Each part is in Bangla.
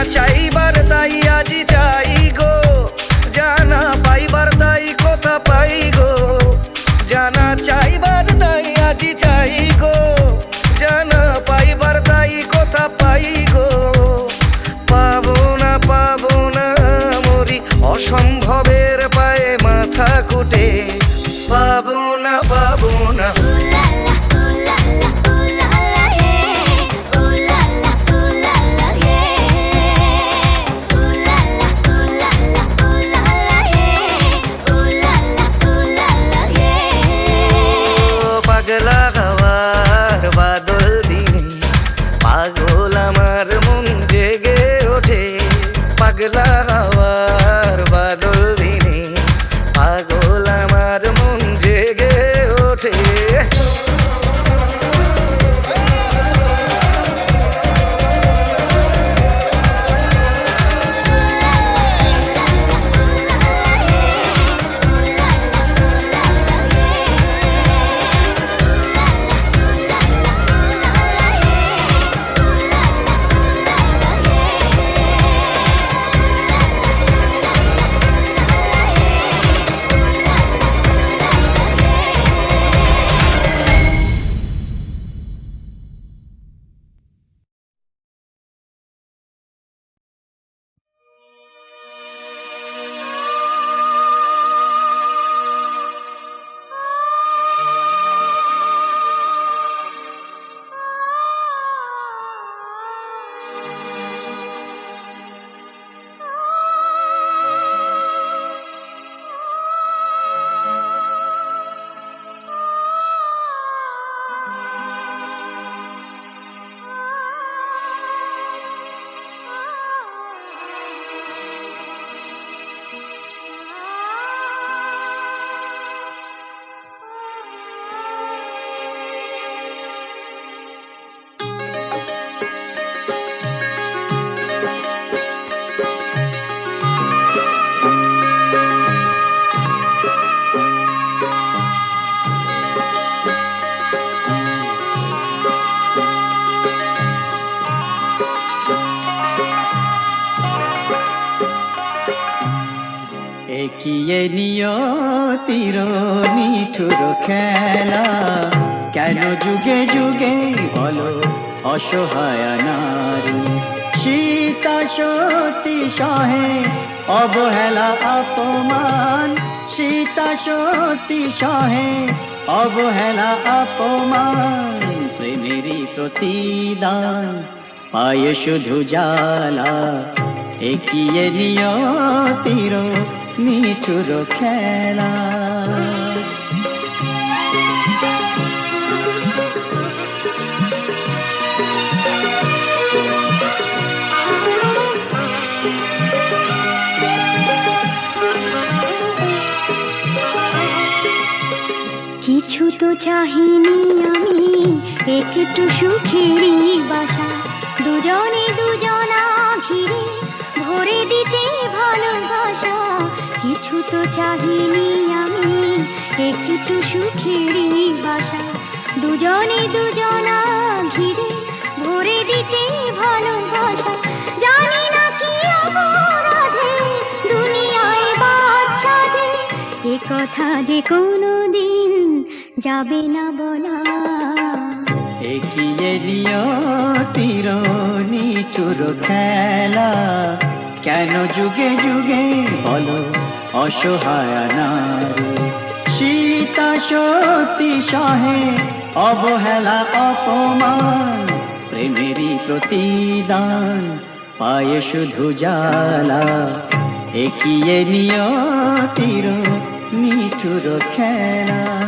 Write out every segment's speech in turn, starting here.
marcha y নিয়তির নিঠুর খেলা। কেন যুগে যুগে বলো অসহায় নারী। সীতা সতী সহে অবহেলা অপমান। সীতা সতী সহে অবহেলা অপমান। প্রেমেরই প্রতিদান, পায়ে শুধু জ্বালা। একিয়ে নিয়তির নিঠুর খেলা। কিছু তো চাহিনি আমি একটু সুখেরই বাসা। দুজনে দুজনা ঘিরে ভরে দিতে ভালোবাসা, কিছু তো চাহিনি আমি, একটু সুখেরই বাসা। দুজনে দুজনা ঘিরে ভরে দিতে ভালোবাসা। জানি না কি অপরাধে দুনিয়ায় বাদশাদে এ কথা যে কোনো দিন যাবে না বলা। এগিয়ে নিয়তির নিঠুর খেলা। কেন যুগে যুগে বলো অসহায় নারী? সীতা সতী সহে অবহেলা, অপমান, প্রেমেরই প্রতিদান পায়ে শুধু জ্বালা একিয়ে নিয়তির নিঠুর খেলা।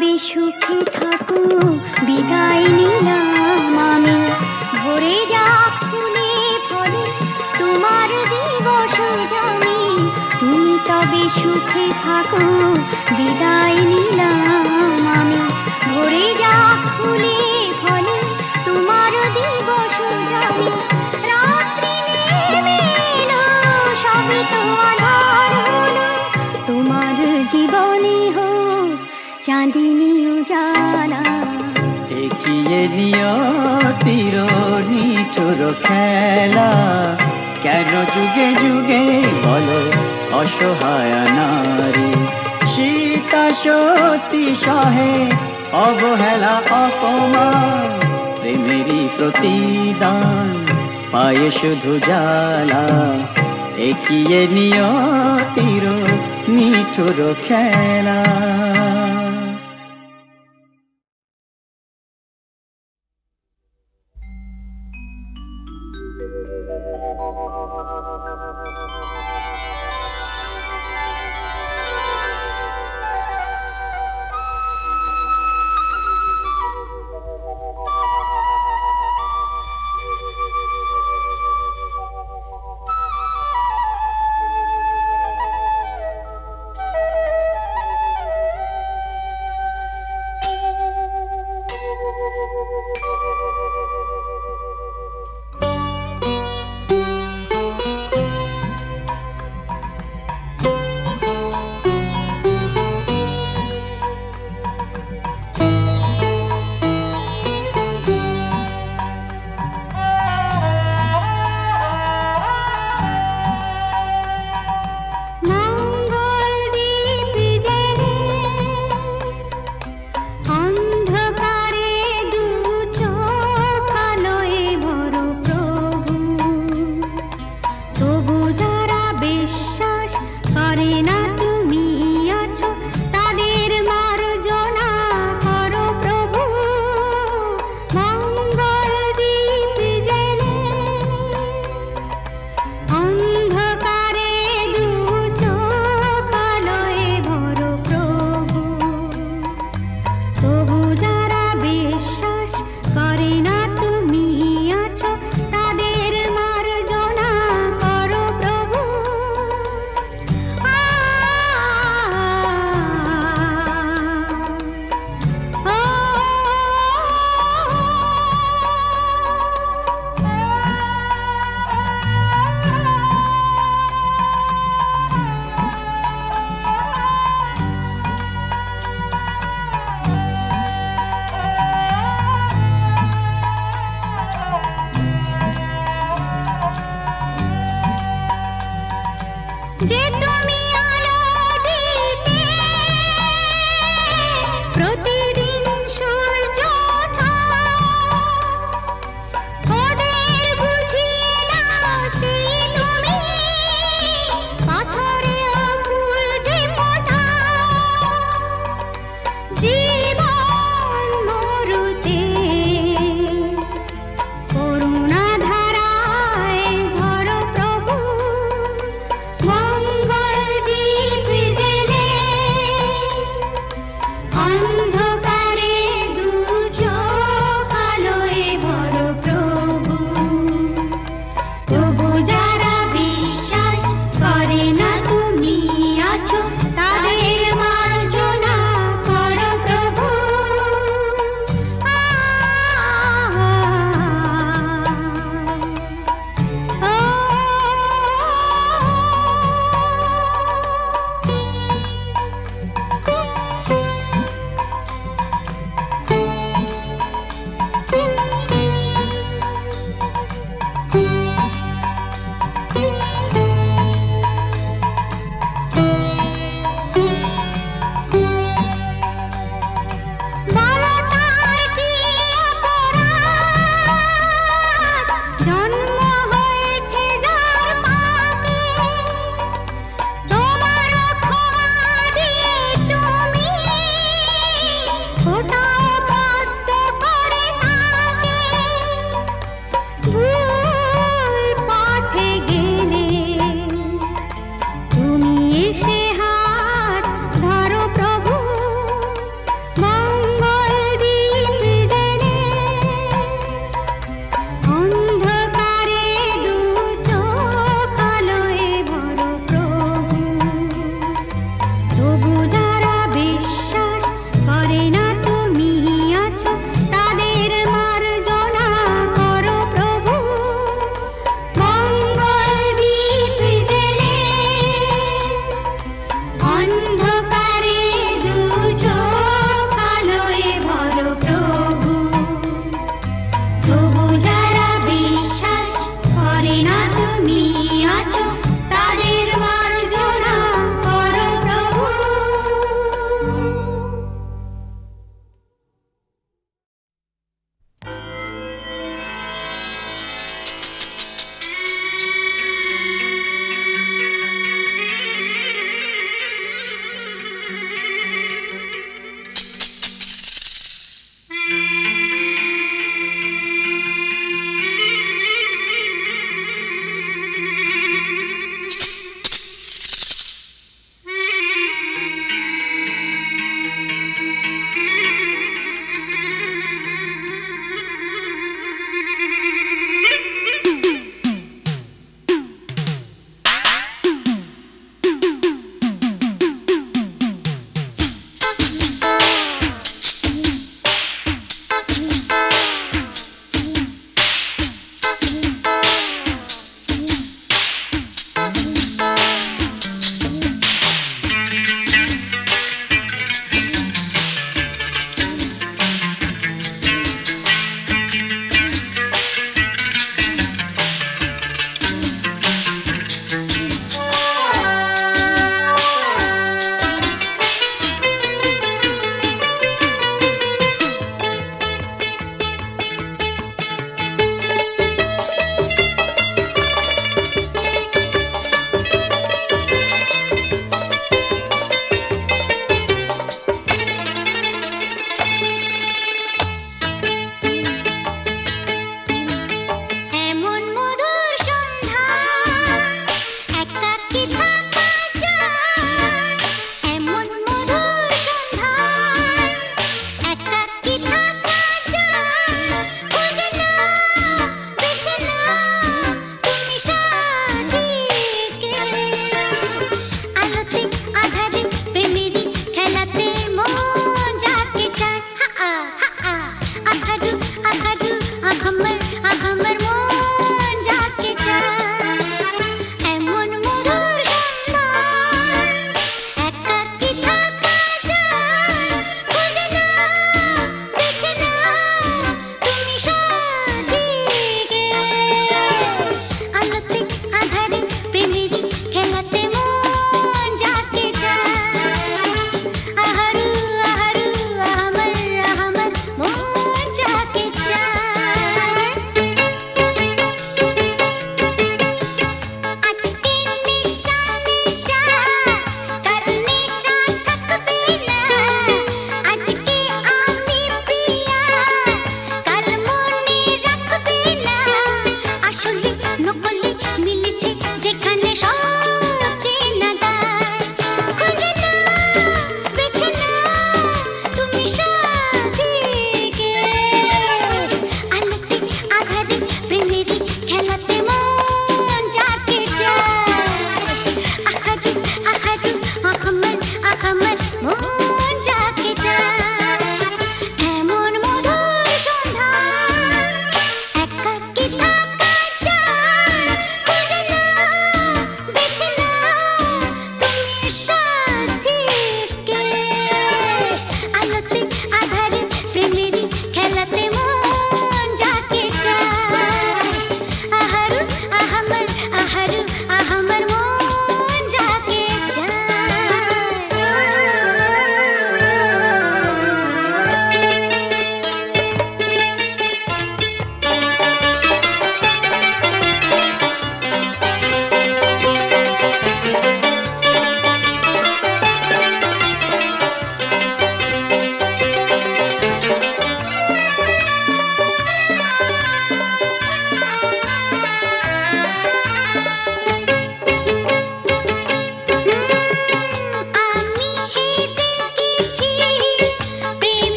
তবে সুখে থাকো বিদায় নিলাম আমি। ভরে যা ফুলে ফলে তোমার দিবস জানি। তুমি তবে সুখে থাকো বিদায় নিলাম আমি। ভরে যা ফুলে ফলে তোমার দিবস জানি। রাত্রি সবে হলো। তোমার জীবনে হোক চাঁদিনী উজালা। এগিয়ে নিয়তির নিঠুর খেলা। কেন যুগে যুগে বলো অসহায় নারী? সীতা সতী সহে অবহেলা, অপমান, প্রেমেরই প্রতিদান পায়ে শুধু জ্বালা। এগিয়ে নিয়তির নিঠুর খেলা। যে